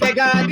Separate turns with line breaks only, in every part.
జగదీశ్వర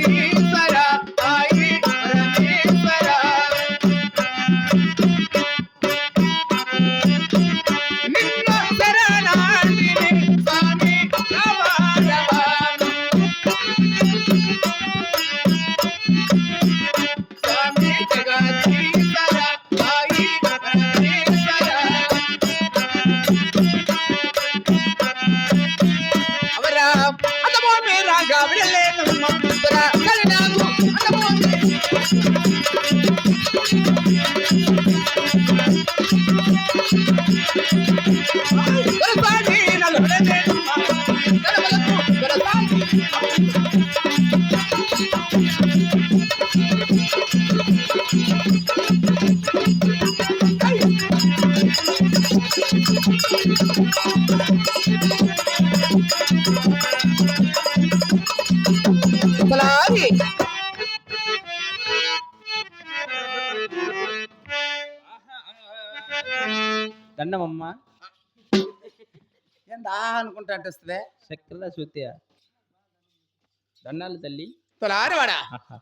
ಮೇರಾಗ ಬಿಡಲೇನು ಮಕ್ಕಳ ಕರೆನಾಗು ಅಥವಾ ఏందా అనుకుంటా వస్తుంది
చక్కల సూత్య. దండాలు తల్లి.
తొలారి వాడా
ఆహా.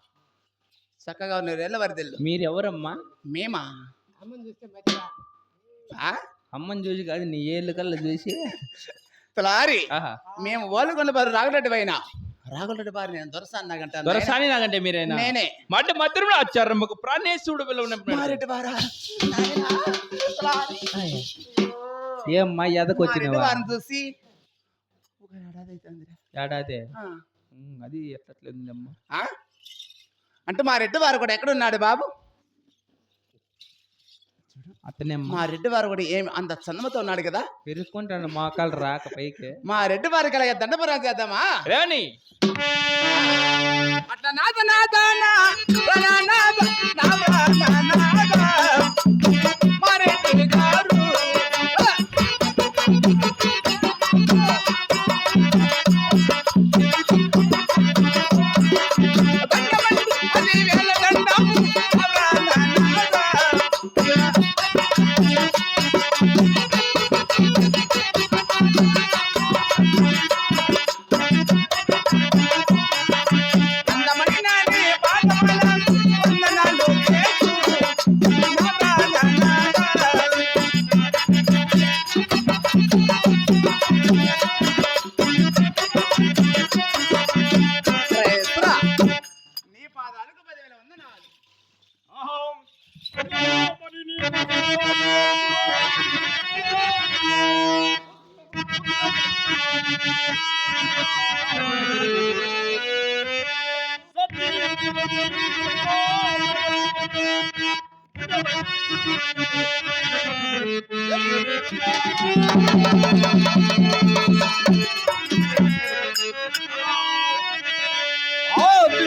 చక్కగా ఉన్నారు ఎల్ల వరదెల్లు.
మీరెవరమ్మా?
మేమా? ఆ?
అమ్మని చూసి కాదు నీ ఏళ్ళు కల్లా చూసి.
తొలారి
ఆహా.
మేము ఓలుగొండ బారు రాగులరెడ్డి పైన రాగులరెడ్డి బారు నేను దొరసాను నాకంట
దొరసాని నాకంటే మీరేనా?
నేనే.
మధ్య మధ్యలో వచ్చారు మాకు ప్రాణేశుడు పిల్లలు
మారెడ్డి బారా? నాయనా, తొలారి.
ఏమ్మా ఎదకు వచ్చినవా?
వారిని చూసి ఒక ఏడాది అవుతుందిరా.
అది ఎట్లట్లేదమ్మా
ఆ? అంటే మా రెడ్డి వారు కూడా ఎక్కడ ఉన్నాడు బాబు
అతనే
మా రెడ్డి వారు కూడా ఏమి అంత చందమతో ఉన్నాడు కదా?
పెరుక్కుంటాను మోకాలు రాక పైకి.
మా రెడ్డి వారికి అలాగే దండపురం చేద్దామా
రాని
అట్లా నాద నాద నా, నా నాద, నా నాద, నాద.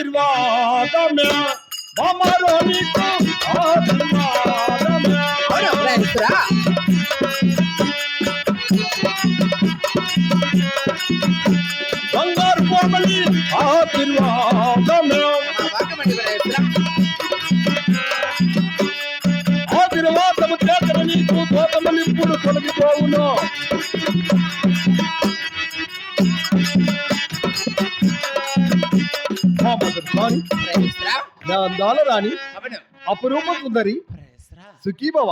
ఆశీర్వాదమే బొమ్మలో నీకు ఆశీర్వాదమే
అవును, రేసురా.
బంగారు కోమలి ఆశీర్వాదమే
ఆ భాగమండి రేసురా.
ఆశీర్వాదము చేతన నీకు గోతములు ఇప్పుడు తొలగిపోవును మా మొదటి రాణి
రేసురా.
నా అందాల రాణి
అవును.
అపురూప సుందరి
రేసురా.
సుఖీభవ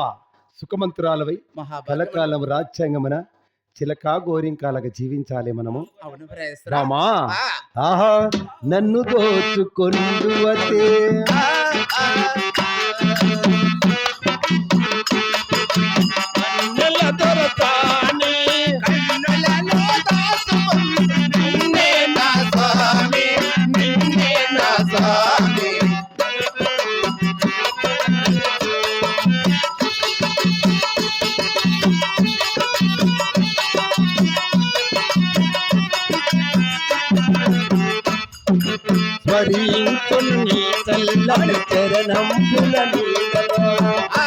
సుఖమంతురాలవై
మహాభాగ్యం.
కలకాలం రాజ్యాంగమున చిలకా గోరింకాలగా జీవించాలి మనము. రామా ఆహా నన్ను దోచుకొండువతే చల్లని చరణం
ఆ,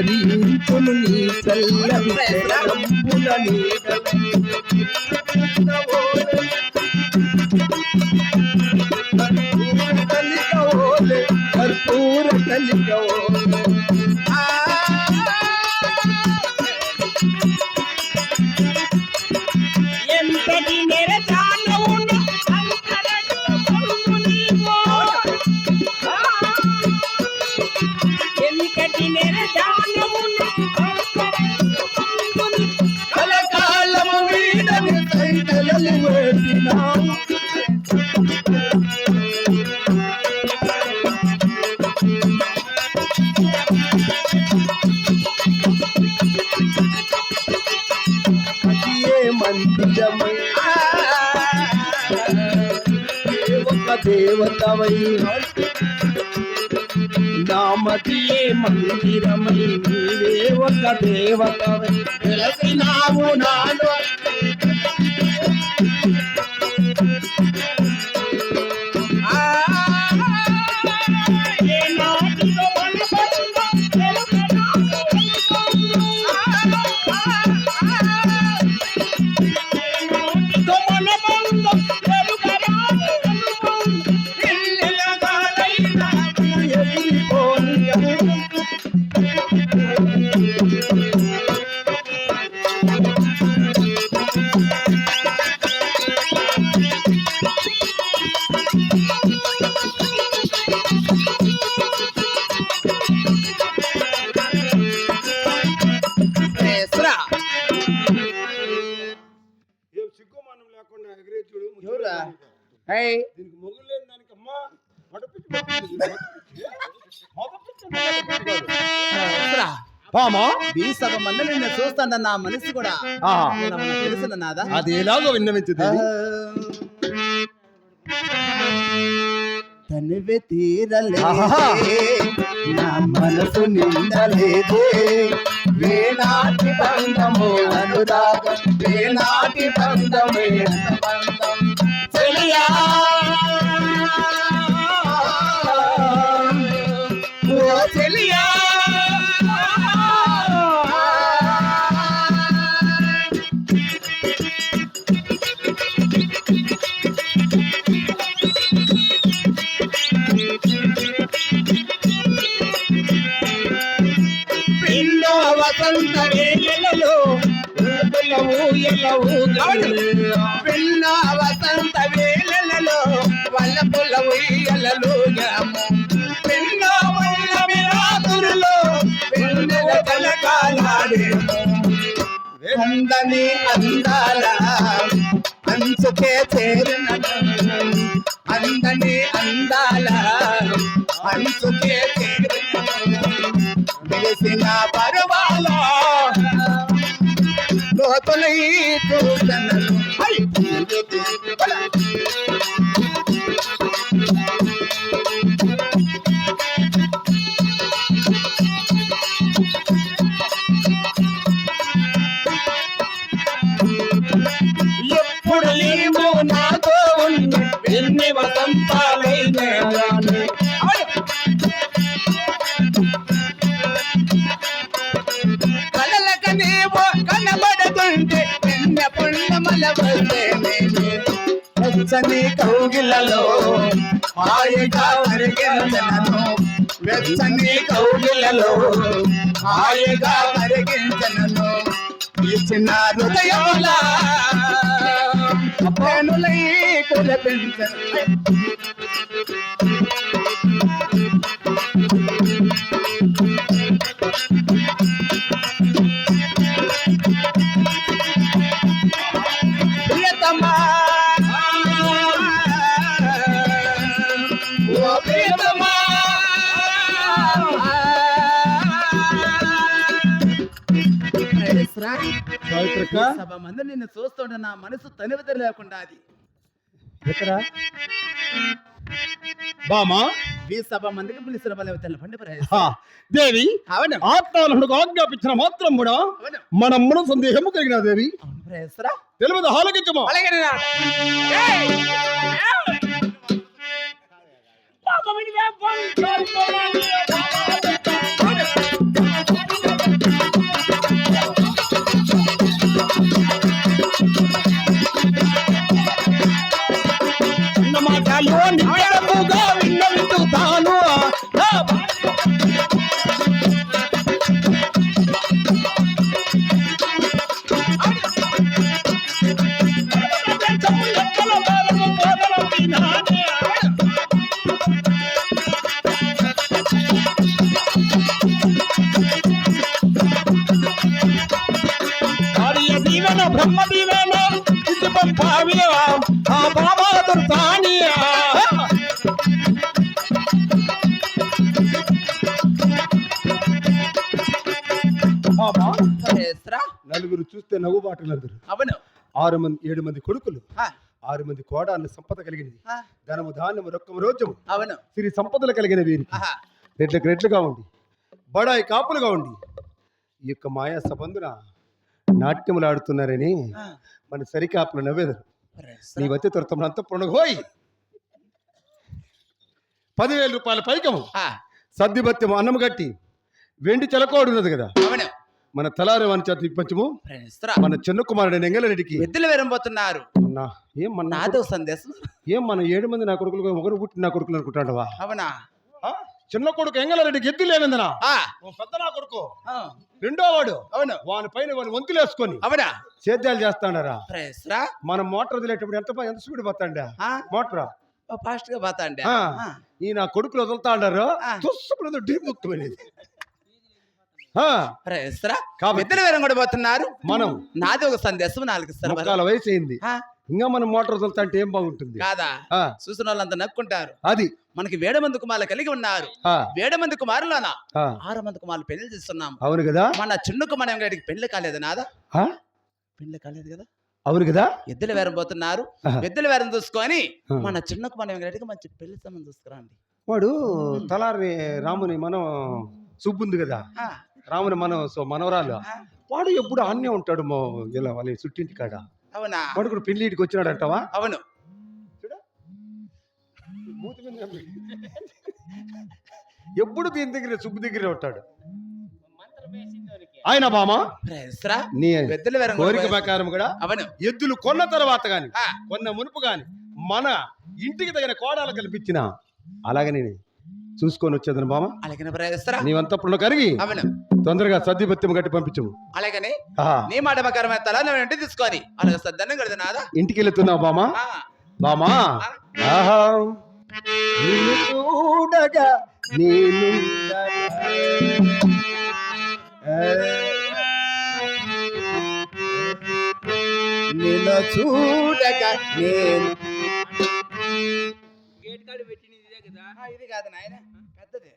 నీ చల్లని చరణం
దేవతవై నామతియే మందిరమై నీవే ఒక దేవతవై. వెలసినావు నాలో
దీనికి మొగులు లేని దానికి అమ్మా. పామా
సభ మంది నిన్ను చూస్తాను నా మనసు కూడా
ఆ,
తెలుసు నాదా?
అది ఎలాగో విన్నవించదు.
తనివి తీరలే
ఆహా.
నా మనసు నిండలేదే వేనాటి బంధము అనురాగం. వేనాటి బంధమే బంధం. వసంత వేళలలో ఊపులవు ఎలవు పిల్ల వసంత వల్ల పుల్లవు ఎలలు పిల్ల వల్ల అందని అందాల అంచుకే చేరిన అందని అందాల అంచుకే చేరిన తెలిసిన పర్వాల వెచ్చని కౌగిలలో హాయిగా మరిగించనను వెచ్చని కౌగిలలో హాయిగా మరిగించనను ఇచ్చిన హృదయముల పేనులై కులపించను సభ మంది నిన్ను చూస్తుంటే నా మనసు తనివిత లేకుండా అది.
బామా?
సభ మందికి పిలిచిన బలవ
దేవి
అవును.
ఆత్మాలకు ఆజ్ఞాపించిన మాత్రం కూడా
అవును.
మన మన సందేహము కలిగిన దేవి. తెలియదు హాలకించమా.
అలాగే
నలుగురు చూస్తే నవ్వుబాటులందరూ.
అవును.
ఆరు మంది ఏడు మంది కొడుకులు. ఆరు మంది కోడాన్ని సంపద కలిగినది. ధనము ధాన్యము రొక్కము రోజము.
అవును.
సిరి సంపదలు కలిగిన వీరికి
ఆహా.
రెట్లకు రెట్లుగా ఉండి బడాయి కాపులుగా ఉండి ఈ యొక్క మాయా సబంధున నాట్యములు ఆడుతున్నారని మన సరికాపులు నవ్వేదరు. నీ వచ్చే తొరతమంతా పొణగోయి పదివేల రూపాయల పైకము
ఆ,
సద్దిబత్యము అన్నము కట్టి వెండి చెలకోడు ఉన్నది కదా.
అవును.
మన తలారి వాని చేత ఇప్పించము. మన చిన్న కుమారుడు ఎంగలరెడ్డికి.
ఎద్దులు వేరంబోతున్నారు
ఏం మన
నాదో సందేశం.
ఏం మన ఏడు మంది నా కొడుకులు ఒకరు పుట్టి నా కొడుకులు అనుకుంటాడవా?
అవునా?
చిన్న కొడుకు ఎంగలరెడ్డికి ఎద్దు లేనందనా?
ఆ,
ఓ పెద్ద నా కొడుకు. రెండో వాడు.
అవును.
వాని పైన వాని వంతులేసుకొని
అవునా?
సేద్యాలు చేస్తాడారా. మనం మోటార్ వదిలేటప్పుడు ఎంత ఎంత స్పీడ్ పోతాండా?
ఆ,
మోటార్?
ఫాస్ట్గా పోతా అండి
ఆ. ఈ నా కొడుకులు వదులుతా అంటారు
ఆ.
తుస్సుకున్నది
ఇద్దరు వేరం కూడా పోతున్నారు.
మనం
నాది ఒక సందేశం నాలుగు ఇస్తారు
వయసు అయింది. ఇంకా మనం మోటార్ వదులుతా అంటే ఏం బాగుంటుంది?
కాదా? చూసిన వాళ్ళంతా నక్కుంటారు
అది.
మనకి వేడ మంది కుమారులు కలిగి ఉన్నారు. వేడ మంది కుమారులోన? ఆరు మంది కుమారులు పెళ్ళి చేస్తున్నాం
అవును కదా?
మన చిన్న కుమారం గారికి పెళ్ళి కాలేదు నాదా? పెళ్ళి కాలేదు కదా?
అవును కదా?
ఎద్దులు వేరం పోతున్నారు. ఎద్దుల వేరం చూసుకొని. మన చిన్న కుమారం గారికి మంచి పెళ్ళి సంబంధం చూసుకురండి
వాడు తలారి రాముని మనం సుబ్బుంది కదా? రాముని మనం సో మనవరాలు. వాడు ఎప్పుడు అన్నే ఉంటాడు మో ఇలా వాళ్ళ చుట్టింటి కాడ.
అవునా?
వాడు కూడా పెళ్ళి ఇంటికి వచ్చినాడు అంటావా
అవును
ఎప్పుడు దీని దగ్గర సుబ్బు దగ్గరే ఉంటాడు. ఆయన బామ. నీ కోరిక. ప్రకారం కూడా
అవును.
ఎద్దులు కొన్న తర్వాత గాని కొన్న మునుపు గాని మన ఇంటికి తగిన కోడాలు కల్పించిన. అలాగే నేను చూసుకొని వచ్చేదని బామ
అలాగనే ప్రయత్నిస్తారా?
నీవంతప్పుడు కరిగి
అవును.
తొందరగా సద్దిపత్యం కట్టి పంపించము.
అలాగనే. నీ మాట ప్రకారం తల నువ్వు ఇంటికి తీసుకొని. అలాగే సద్దన్నం కడదు నాదా?
ఇంటికి వెళ్తున్నావు బామా
ఆ,
బామా ఆహా. చూడగా నేను నిన్ను చూడగా నేను
గేట్ కాడ పెట్టినది ఇదే
ఇది కాదు నాయన. పెద్దది.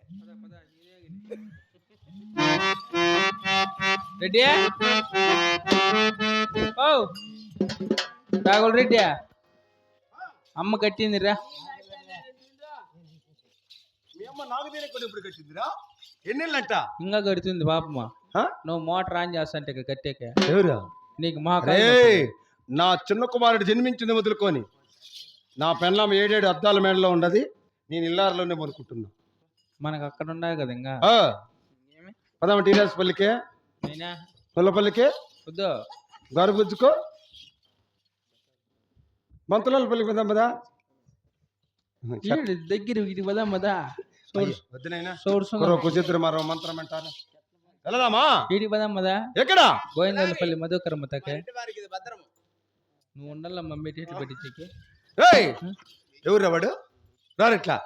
రెడ్డి? ఓ రాగుల్ రెడ్డి. అమ్మ కట్టింది రా
మీ అమ్మ నాకు తెలియకుండా ఇప్పుడు కట్టిందిరా? ఎన్నెళ్ళంట?
ఇంకా కడుతుంది పాపమ్మ.
ఆ?
నువ్వు మోటార్ ఆన్ చేస్తాంటే ఇక కట్టేకే.
ఎవరు?
నీకు మా
నా చిన్న కుమారుడు జన్మించింది మొదలుకొని నా పెళ్ళం ఏడేడు అద్దాల మేడలో ఉండదు నేను ఇల్లారులోనే మొనుకుంటున్నా
మనకు అక్కడ ఉన్నాయి కదా ఇంకా.
ఆ, పదమ టీరాస్ పల్లికే.
నేనా?
పుల్లపల్లికే
వద్దు.
గరుబుజ్జుకో మంతుల పల్లికి పదాం పదా.
దగ్గర ఇది పదా
కుచిత్ర మరో మంత్రం అంటారు. వెళదామా
పదాం మదా
ఎక్కడ?
గోవిందపల్లి మధుకరమ్మ నువ్వు
ఏయ్! ఎవరు వాడు? రారిట్లా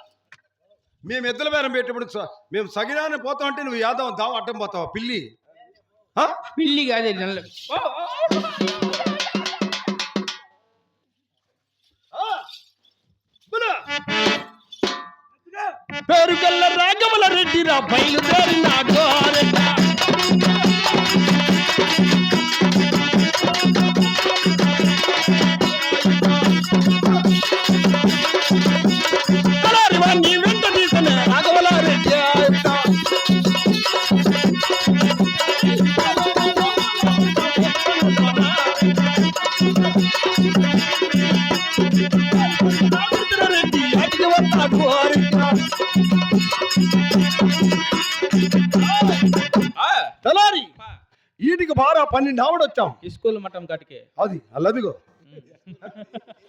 మేము ఎద్దుల బేరం పెట్టేప్పుడు స- మేము సగిరాన్ని పోతాం అంటే నువ్వు యాదవ్ దావ అడ్డం పోతావా పిల్లి ఆ?
పిల్లి కాదే నల్ల.
పేరు కల్ల రాఘవల రెడ్డి రా బయలుదేరిన గోరెడ్డ. బారా పన్నెండు ఆవిడొచ్చాం
ఈ స్కూల్ మటం కట్టుకే
అది అల్లదిగో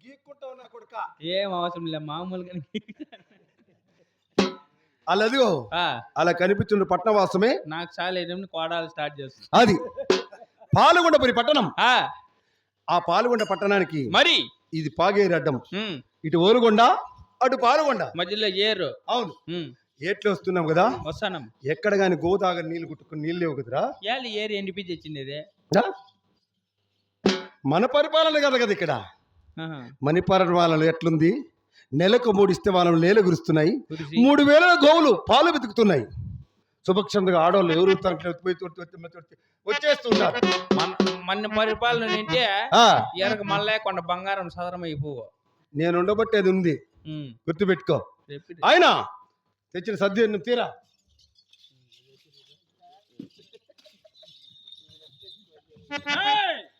గీక్కుంటావు నా కొడుక?
ఏం అవసరం లే మామూలుగా
అల్లదిగో అలా కనిపించిన పట్టణవాసమే.
నాకు చాలా ఎనిమిది కోడాలు స్టార్ట్ చేస్తుంది
అది. పాలుగొండపురి పట్టణం.
ఆ,
పాలుగొండ పట్టణానికి
మరి?
ఇది పాగేరు అడ్డం. ఇటు ఓరుగొండ అటు పాలుగొండ.
మధ్యలో ఏరు.
అవును. ఏట్లు వస్తున్నాం కదా?
వస్తానం
ఎక్కడ గాని గోదాగ నీళ్ళు కుట్టుకుని నీళ్ళు లేవు కదరా?
ఏళ్ళు ఏరు ఇది
ఆ? మన పరిపాలన కదా కదా ఇక్కడ? మన పరిపాలన ఎట్లుంది? నెలకు మూడు ఇస్తే వాళ్ళం నేల గురుస్తున్నాయి. మూడు వేల గోవులు పాలు వెతుకుతున్నాయి. శుభక్షందగా ఆడవాళ్ళు ఎవరు వచ్చేస్తున్నారు
మన పరిపాలన మళ్ళీ కొండ బంగారం సదరం అయిపోవు.
నేను ఉండబట్టేది ఉంది. గుర్తుపెట్టుకో. ఆయన తెచ్చిన సద్య నువ్వు తీరా
Hey!